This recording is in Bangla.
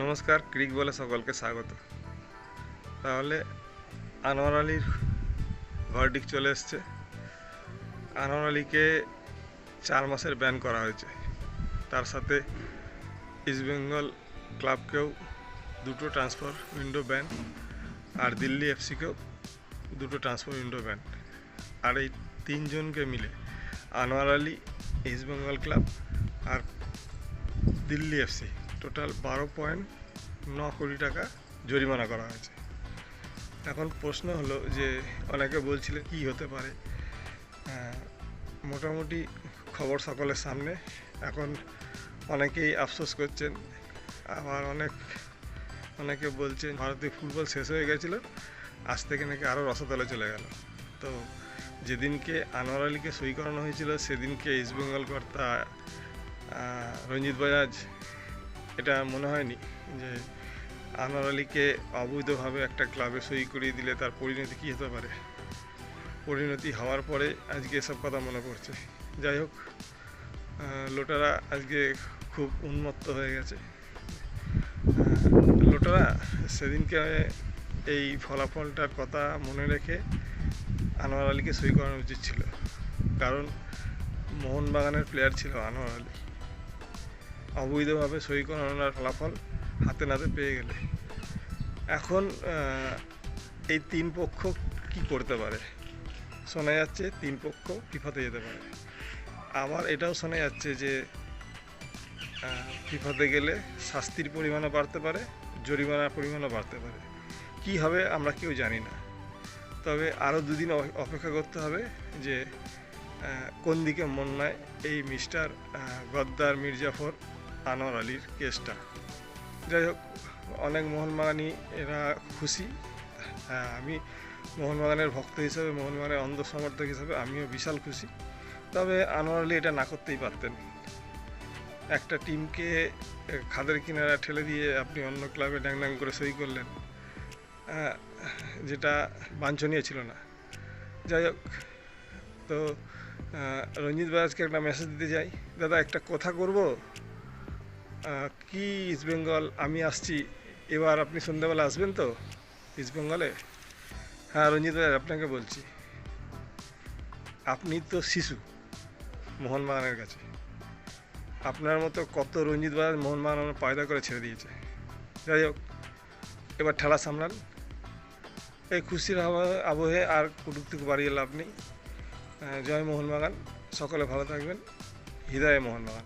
নমস্কার, ক্রিক বলে সকলকে স্বাগত। তাহলে আনোয়ার আলীর ভার্ডিক চলে এসছে। আনোয়ার আলীকে চার মাসের ব্যান করা হয়েছে। তার সাথে ইস্টবেঙ্গল ক্লাবকেও দুটো ট্রান্সফার উইন্ডো ব্যান আর দিল্লি এফসিকেও দুটো ট্রান্সফার উইন্ডো ব্যান আর এই তিনজনকে মিলে আনোয়ার আলী ইস্টবেঙ্গল ক্লাব আর দিল্লি এফসি টোটাল বারো পয়েন্ট ন কোটি টাকা জরিমানা করা হয়েছে। এখন প্রশ্ন হলো যে অনেকে বলছিলেন কি হতে পারে। মোটামুটি খবর সকলের সামনে। এখন অনেকেই আফসোস করছেন, আবার অনেক, অনেকে বলছেন ভারতীয় ফুটবল শেষ হয়ে গেছিল, আজ থেকে নাকি আরও রসতলে চলে গেল। তো যেদিনকে আনোয়ার আলীকে সই করানো হয়েছিল, সেদিনকে ইস্টবেঙ্গল কর্তা রঞ্জিত বাজাজ এটা মনে হয়নি যে আনোয়ার আলীকে অবৈধভাবে একটা ক্লাবে সই করিয়ে দিলে তার পরিণতি কী হতে পারে? পরিণতি হওয়ার পরে আজকে এসব কথা মনে পড়ছে। যাই হোক লোটারা আজকে খুব উন্মত্ত হয়ে গেছে। লোটারা, সেদিনকে এই ফলাফলটার কথা মনে রেখে আনোয়ার আলীকে সই করানো উচিত ছিল। কারণ মোহনবাগানের প্লেয়ার ছিল আনোয়ার আলী। অবৈধভাবে সই করানোর ফলাফল হাতে নাতে পেয়ে গেলে। এখন এই তিন পক্ষ কি করতে পারে? শোনা যাচ্ছে তিন পক্ষ ফিফাতে যেতে পারে। আবার এটাও শোনা যাচ্ছে যে ফিফাতে গেলে শাস্তির পরিমাণও বাড়তে পারে, জরিমানার পরিমাণও বাড়তে পারে। কি হবে আমরা কেউ জানি না। তবে আরও দুদিন অপেক্ষা করতে হবে যে কোন দিকে মন নেয় এই মিস্টার গদ্দার মির্জাফর আনোয়ার আলীর কেসটা। যাই হোক অনেক মোহনবাগানি এরা খুশি। হ্যাঁ আমি মোহনবাগানের ভক্ত হিসাবে মোহনবাগানের অন্ধ সমর্থক হিসাবে আমিও বিশাল খুশি। তবে আনোয়ার আলী এটা না করতেই পারতেন। একটা টিমকে খাদের কিনারা ঠেলে দিয়ে আপনি অন্য ক্লাবে ড্যাং ড্যাং করে সই করলেন আহ, যেটা বাঞ্ছনীয় ছিল না। যাই হোক তো রঞ্জিত বাজাজকে একটা মেসেজ দিতে চাই। দাদা একটা কথা করব? কি ইস্টবেঙ্গল আমি আসছি। এবার আপনি সন্ধ্যাবেলা আসবেন তো? ইস্টবেঙ্গলে হ্যাঁ রঞ্জিত আপনাকে বলছি। আপনি তো শিশু মোহনবাগানের কাছে। আপনার মতো কত রঞ্জিত বাজাজ মোহনবাগান পায়দা করে ছেড়ে দিয়েছে। যাই হোক, এবার ঠেলা সামলান। এই খুশির আবহে আর কটুক্তি বাড়িয়ে লাভ নেই। জয় মোহনবাগান সকলে ভালো থাকবেন। হৃদয়ে মোহনবাগান